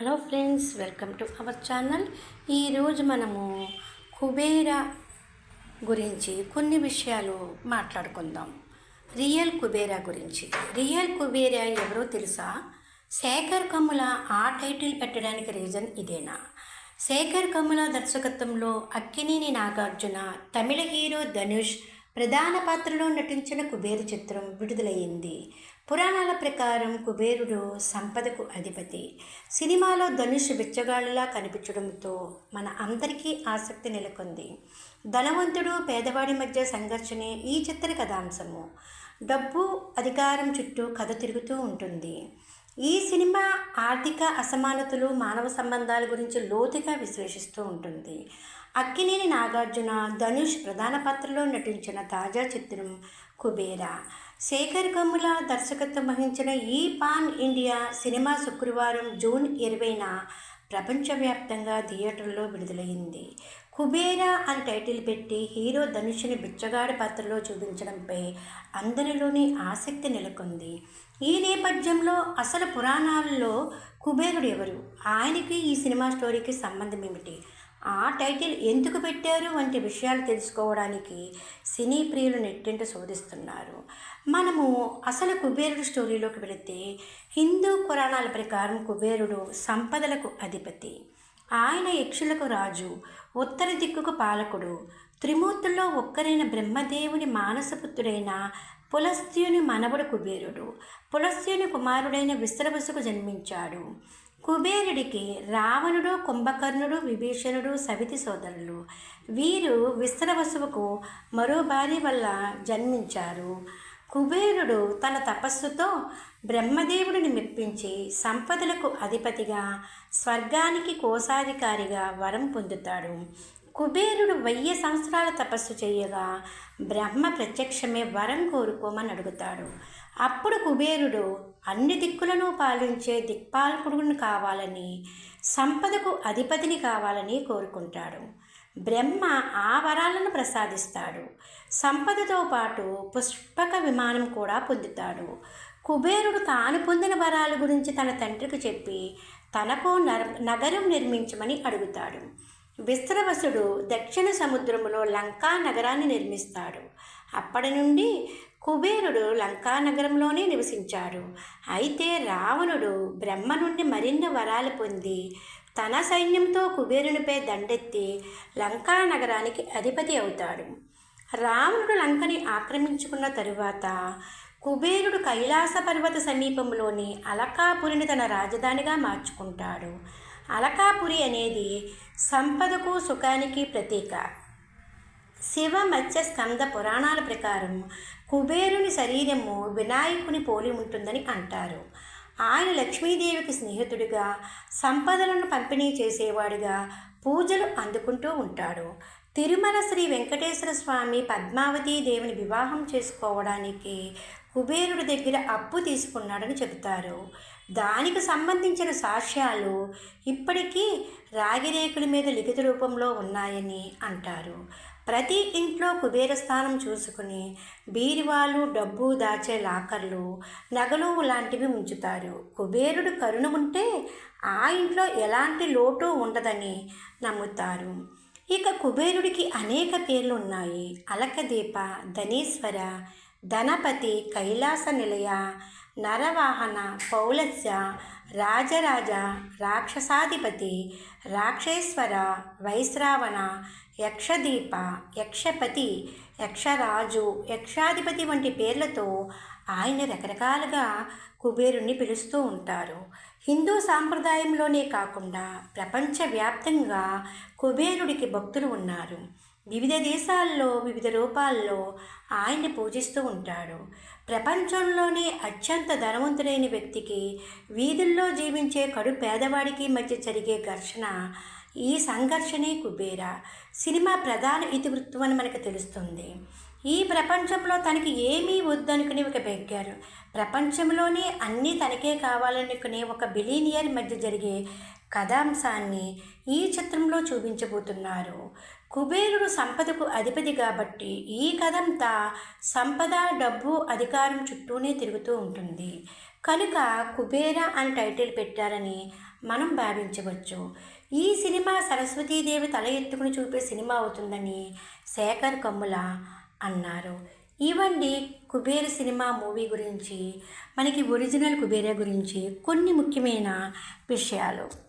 Hello friends welcome to our channel. ఈరోజు మనము కుబేర గురించి కొన్ని విషయాలు మాట్లాడుకుందాం. రియల్ కుబేరా గురించి. రియల్ కుబేరా ఎవరో తెలుసా? శేఖర్ కమ్ముల ఆ టైటిల్ పెట్టడానికి రీజన్ ఇదేనా? శేఖర్ కమ్ముల దర్శకత్వంలో అక్కినేని నాగార్జున తమిళ హీరో ధనుష్ ప్రధాన పాత్రలో నటించిన కుబేర చిత్రం విడుదలయ్యింది. పురాణాల ప్రకారం కుబేరుడు సంపదకు అధిపతి. సినిమాలో ధనుష్ బిచ్చగాళ్ళులా కనిపించడంతో మన అందరికీ ఆసక్తి నెలకొంది. ధనవంతుడు పేదవాడి మధ్య సంఘర్షణే ఈ చిత్ర కథాంశము. డబ్బు అధికారం చుట్టూ కథ తిరుగుతూ ఉంటుంది. ఈ సినిమా ఆర్థిక అసమానతలు మానవ సంబంధాల గురించి లోతుగా విశ్లేషిస్తూ ఉంటుంది. అక్కినేని నాగార్జున ధనుష్ ప్రధాన పాత్రలో నటించిన తాజా చిత్రం కుబేరా. శేఖర్ కమ్ముల దర్శకత్వం వహించిన ఈ పాన్ ఇండియా సినిమా శుక్రవారం జూన్ ఇరవైన ప్రపంచవ్యాప్తంగా థియేటర్లో విడుదలైంది. కుబేరా అని టైటిల్ పెట్టి హీరో ధనుష్ని బిచ్చగాడి పాత్రలో చూపించడంపై అందరిలోని ఆసక్తి నెలకొంది. ఈ నేపథ్యంలో అసలు పురాణాల్లో కుబేరుడు ఎవరు? ఆయనకి ఈ సినిమా స్టోరీకి సంబంధం ఏమిటి? ఆ టైటిల్ ఎందుకు పెట్టారు వంటి విషయాలు తెలుసుకోవడానికి సినీ ప్రియులు నెట్టింట శోధిస్తున్నారు. మనము అసలు కుబేరుడు స్టోరీలోకి వెళితే హిందూ పురాణాల ప్రకారం కుబేరుడు సంపదలకు అధిపతి. ఆయన యక్షులకు రాజు ఉత్తర దిక్కుకు పాలకుడు. త్రిమూర్తుల్లో ఒక్కరైన బ్రహ్మదేవుని మానసపుత్రుడైన పులస్త్యుని మనవడు కుబేరుడు. పులస్త్యుని కుమారుడైన విశ్రవసుకు జన్మించాడు. కుబేరుడికి రావణుడు కుంభకర్ణుడు విభీషణుడు సవితి సోదరులు. వీరు విస్తరవసువుకు మరో భార్య వల్ల జన్మించారు. కుబేరుడు తన తపస్సుతో బ్రహ్మదేవుడిని మెప్పించి సంపదలకు అధిపతిగా స్వర్గానికి కోశాధికారిగా వరం పొందుతాడు. కుబేరుడు వెయ్యి సంవత్సరాల తపస్సు చేయగా బ్రహ్మ ప్రత్యక్షమే వరం కోరుకోమని అడుగుతాడు. అప్పుడు కుబేరుడు అన్ని దిక్కులను పాలించే దిక్పాలకుడుని కావాలని సంపదకు అధిపతిని కావాలని కోరుకుంటాడు. బ్రహ్మ ఆ వరాలను ప్రసాదిస్తాడు. సంపదతో పాటు పుష్పక విమానం కూడా పొందుతాడు. కుబేరుడు తాను పొందిన వరాల గురించి తన తండ్రికి చెప్పి తనకు నర నగరం నిర్మించమని అడుగుతాడు. విస్త్రవసుడు దక్షిణ సముద్రములో లంకా నగరాన్ని నిర్మిస్తాడు. అప్పటి నుండి కుబేరుడు లంకా నగరంలోనే నివసించాడు. అయితే రావణుడు బ్రహ్మ నుండి మరిన్ని వరాలు పొంది తన సైన్యంతో కుబేరునిపై దండెత్తి లంకా నగరానికి అధిపతి అవుతాడు. రావణుడు లంకని ఆక్రమించుకున్న తరువాత కుబేరుడు కైలాస పర్వత సమీపంలోని అలకాపురిని తన రాజధానిగా మార్చుకుంటాడు. అలకాపురి అనేది సంపదకు సుఖానికి ప్రతీక. శివ మత్స్య స్కంద పురాణాల ప్రకారం కుబేరుని శరీరము వినాయకుని పోలి ఉంటుందని అంటారు. ఆయన లక్ష్మీదేవికి స్నేహితుడిగా సంపదలను పంపిణీ చేసేవాడిగా పూజలు అందుకుంటూ ఉంటాడు. తిరుమల శ్రీ వెంకటేశ్వర స్వామి పద్మావతీ దేవిని వివాహం చేసుకోవడానికి కుబేరుడి దగ్గర అప్పు తీసుకున్నాడని చెబుతారు. దానికి సంబంధించిన సాక్ష్యాలు ఇప్పటికీ రాగిరేకుల మీద లిఖిత రూపంలో ఉన్నాయని అంటారు. ప్రతి ఇంట్లో కుబేర స్థానం చూసుకుని బీరువాలు డబ్బు దాచే లాకర్లు నగలు లాంటివి ఉంచుతారు కుబేరుడు కరుణ ఉంటే ఆ ఇంట్లో ఎలాంటి లోటు ఉండదని నమ్ముతారు. ఇక కుబేరుడికి అనేక పేర్లు ఉన్నాయి. అలకదీప ధనేశ్వర ధనపతి కైలాస నిలయ నరవాహన పౌలస్య రాజరాజ రాక్షసాధిపతి రాక్షేశ్వర వైశ్రావణ యక్షదీప యక్షపతి యక్షరాజు యక్షాధిపతి వంటి పేర్లతో ఆయన రకరకాలుగా కుబేరుణ్ణి పిలుస్తూ ఉంటారు. హిందూ సాంప్రదాయంలోనే కాకుండా ప్రపంచవ్యాప్తంగా కుబేరుడికి భక్తులు ఉన్నారు. వివిధ దేశాల్లో వివిధ రూపాల్లో ఆయన్ని పూజిస్తూ ఉంటాడు. ప్రపంచంలోనే అత్యంత ధనవంతులైన వ్యక్తికి వీధుల్లో జీవించే కడు పేదవాడికి మధ్య జరిగే ఘర్షణ ఈ సంఘర్షణే కుబేర. సినిమా ప్రధాన ఇతివృత్తం అని మనకు తెలుస్తుంది. ఈ ప్రపంచంలో తనకి ఏమీ వద్దనుకుని ఒక బెగ్గారు. ప్రపంచంలోనే అన్నీ తనకే కావాలనుకునే ఒక బిలీనియర్ మధ్య జరిగే కథాంశాన్ని ఈ చిత్రంలో చూపించబోతున్నారు. కుబేరుడు సంపదకు అధిపతి కాబట్టి ఈ కథంతా సంపద డబ్బు అధికారం చుట్టూనే తిరుగుతూ ఉంటుంది. కనుక కుబేర అని టైటిల్ పెట్టారని మనం భావించవచ్చు. ఈ సినిమా సరస్వతీదేవి తల ఎత్తుకుని చూపే సినిమా అవుతుందని శేఖర్ కమ్ముల అన్నారు. ఇవ్వండి కుబేర సినిమా మూవీ గురించి మనకి ఒరిజినల్ కుబేర గురించి కొన్ని ముఖ్యమైన విషయాలు.